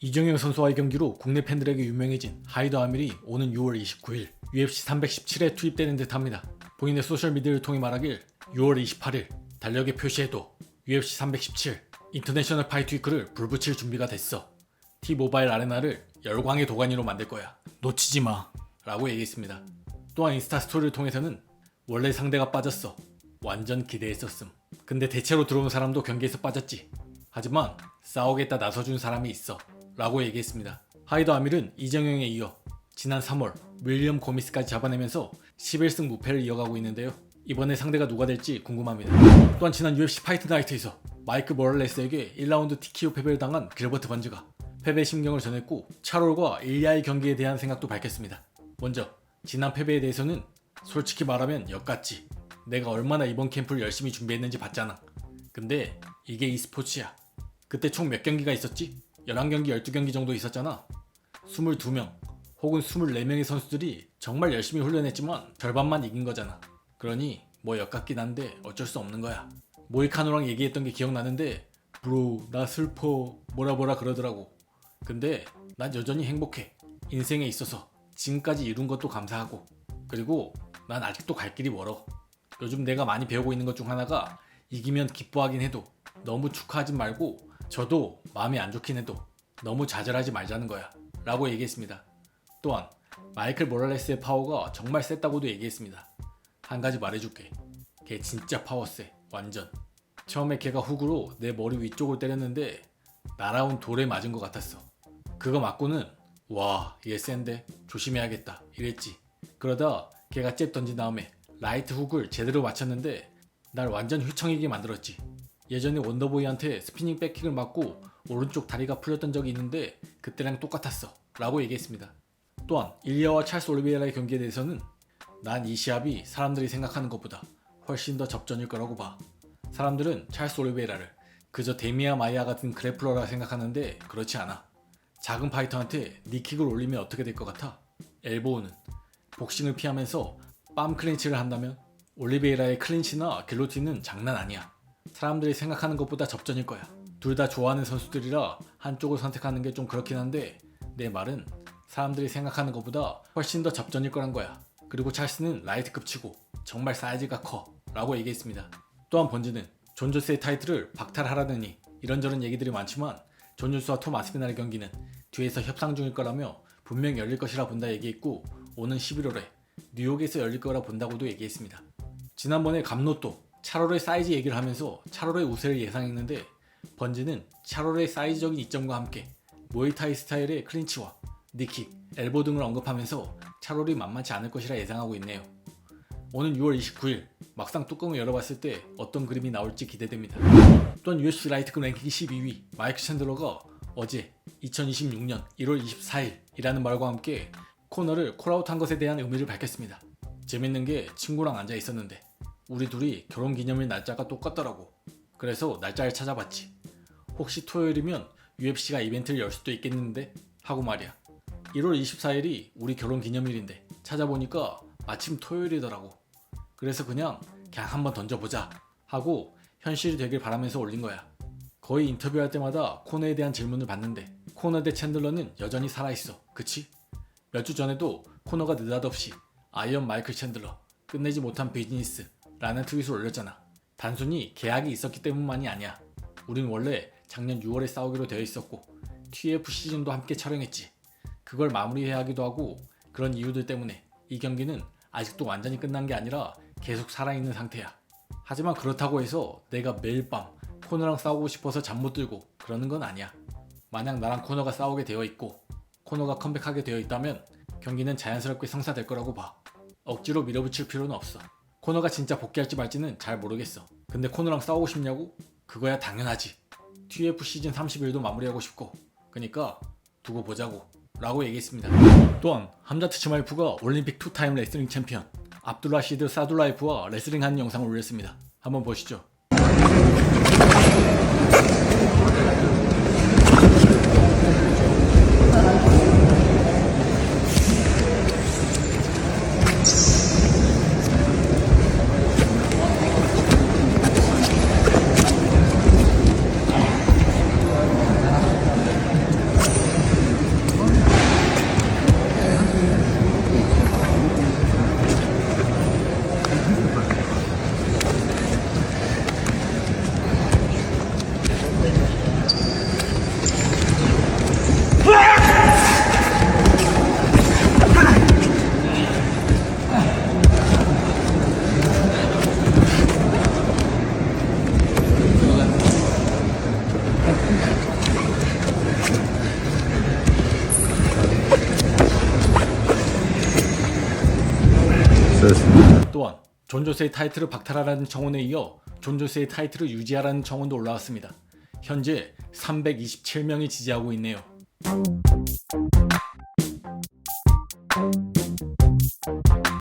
이정현 선수와의 경기로 국내 팬들에게 유명해진 하이더 아밀이 오는 6월 29일 UFC 317에 투입되는 듯합니다. 본인의 소셜미디어를 통해 말하길 6월 28일 달력에 표시해도 UFC 317 인터내셔널 파이트 위크를 불붙일 준비가 됐어. T-모바일 아레나를 열광의 도가니로 만들 거야. 놓치지 마. 라고 얘기했습니다. 또한 인스타 스토리를 통해서는 원래 상대가 빠졌어. 완전 기대했었음. 근데 대체로 들어온 사람도 경기에서 빠졌지. 하지만 싸우겠다 나서준 사람이 있어. 라고 얘기했습니다. 하이더 아밀은 이정영에 이어 지난 3월 윌리엄 고미스까지 잡아내면서 11승 무패를 이어가고 있는데요. 이번에 상대가 누가 될지 궁금합니다. 또한 지난 UFC 파이트 나이트에서 마이크 모랄레스에게 1라운드 TKO 패배를 당한 길버트 번즈가 패배 심경을 전했고 차롤과 일리아의 경기에 대한 생각도 밝혔습니다. 먼저 지난 패배에 대해서는 솔직히 말하면 역같지. 내가 얼마나 이번 캠프를 열심히 준비했는지 봤잖아. 근데 이게 e스포츠야. 그때 총 몇 경기가 있었지? 11경기, 12경기 정도 있었잖아. 22명 혹은 24명의 선수들이 정말 열심히 훈련했지만 절반만 이긴 거잖아. 그러니 뭐 역같긴 한데 어쩔 수 없는 거야. 모이카노랑 얘기했던 게 기억나는데 브로 나 슬퍼 뭐라 뭐라 그러더라고. 근데 난 여전히 행복해. 인생에 있어서 지금까지 이룬 것도 감사하고 그리고 난 아직도 갈 길이 멀어. 요즘 내가 많이 배우고 있는 것 중 하나가 이기면 기뻐하긴 해도 너무 축하하지 말고 저도 마음이 안 좋긴 해도 너무 좌절하지 말자는 거야. 라고 얘기했습니다. 또한 마이클 모랄레스의 파워가 정말 셌다고도 얘기했습니다. 한 가지 말해줄게. 걔 진짜 파워 세. 완전. 처음에 걔가 훅으로 내 머리 위쪽을 때렸는데 날아온 돌에 맞은 것 같았어. 그거 맞고는 와, 얘 센데 조심해야겠다. 이랬지. 그러다 걔가 잽 던진 다음에 라이트 훅을 제대로 맞췄는데 날 완전 휘청이게 만들었지. 예전에 원더보이한테 스피닝 백킥을 맞고 오른쪽 다리가 풀렸던 적이 있는데 그때랑 똑같았어. 라고 얘기했습니다. 또한 일리아와 찰스 올리베이라의 경기에 대해서는 난 이 시합이 사람들이 생각하는 것보다 훨씬 더 접전일 거라고 봐. 사람들은 찰스 올리베이라를 그저 데미아 마이아 같은 그래플러라 생각하는데 그렇지 않아. 작은 파이터한테 니킥을 올리면 어떻게 될 것 같아? 엘보우는 복싱을 피하면서 빰 클린치를 한다면 올리베이라의 클린치나 길로틴은 장난 아니야. 사람들이 생각하는 것보다 접전일 거야. 둘 다 좋아하는 선수들이라 한쪽을 선택하는 게 좀 그렇긴 한데 내 말은 사람들이 생각하는 것보다 훨씬 더 접전일 거란 거야. 그리고 찰스는 라이트급 치고 정말 사이즈가 커 라고 얘기했습니다. 또한 번즈는 존 조스의 타이틀을 박탈하라느니 이런저런 얘기들이 많지만 존 조스와 톰 아스피날의 경기는 뒤에서 협상 중일 거라며 분명 열릴 것이라 본다 얘기했고 오는 11월에 뉴욕에서 열릴 거라 본다고도 얘기했습니다. 지난번에 감노또 차롤의 사이즈 얘기를 하면서 차롤의 우세를 예상했는데 번즈는 차롤의 사이즈적인 이점과 함께 모이타이 스타일의 클린치와 니킥, 엘보 등을 언급하면서 차롤이 만만치 않을 것이라 예상하고 있네요. 오는 6월 29일 막상 뚜껑을 열어봤을 때 어떤 그림이 나올지 기대됩니다. 또한 UFC 라이트급 랭킹 12위 마이크 챈들러가 어제 2026년 1월 24일이라는 말과 함께 코너를 콜아웃한 것에 대한 의미를 밝혔습니다. 재밌는 게 친구랑 앉아 있었는데 우리 둘이 결혼 기념일 날짜가 똑같더라고. 그래서 날짜를 찾아봤지. 혹시 토요일이면 UFC가 이벤트를 열 수도 있겠는데 하고 말이야. 1월 24일이 우리 결혼 기념일인데 찾아보니까 마침 토요일이더라고. 그래서 그냥 그냥 한번 던져보자 하고 현실이 되길 바라면서 올린 거야. 거의 인터뷰할 때마다 코너에 대한 질문을 받는데 코너 대 챈들러는 여전히 살아있어. 그치? 몇 주 전에도 코너가 느닷없이 아이언 마이클 챈들러 끝내지 못한 비즈니스 라는 트윗을 올렸잖아. 단순히 계약이 있었기 때문만이 아니야. 우린 원래 작년 6월에 싸우기로 되어 있었고 TF 시즌도 함께 촬영했지. 그걸 마무리해야 하기도 하고 그런 이유들 때문에 이 경기는 아직도 완전히 끝난 게 아니라 계속 살아있는 상태야. 하지만 그렇다고 해서 내가 매일 밤 코너랑 싸우고 싶어서 잠 못 들고 그러는 건 아니야. 만약 나랑 코너가 싸우게 되어 있고 코너가 컴백하게 되어 있다면 경기는 자연스럽게 성사될 거라고 봐. 억지로 밀어붙일 필요는 없어. 코너가 진짜 복귀할지 말지는 잘 모르겠어. 근데 코너랑 싸우고 싶냐고? 그거야 당연하지. TF 시즌 31도 마무리하고 싶고. 그니까 두고 보자고. 라고 얘기했습니다. 또한 함자트 치마이프가 올림픽 투타임 레슬링 챔피언 압둘라시드 사둘라이프와 레슬링하는 영상을 올렸습니다. 한번 보시죠. 또한 존 존스의 타이틀을 박탈하라는 청원에 이어 존 존스의 타이틀을 유지하라는 청원도 올라왔습니다. 현재 327명이 지지하고 있네요.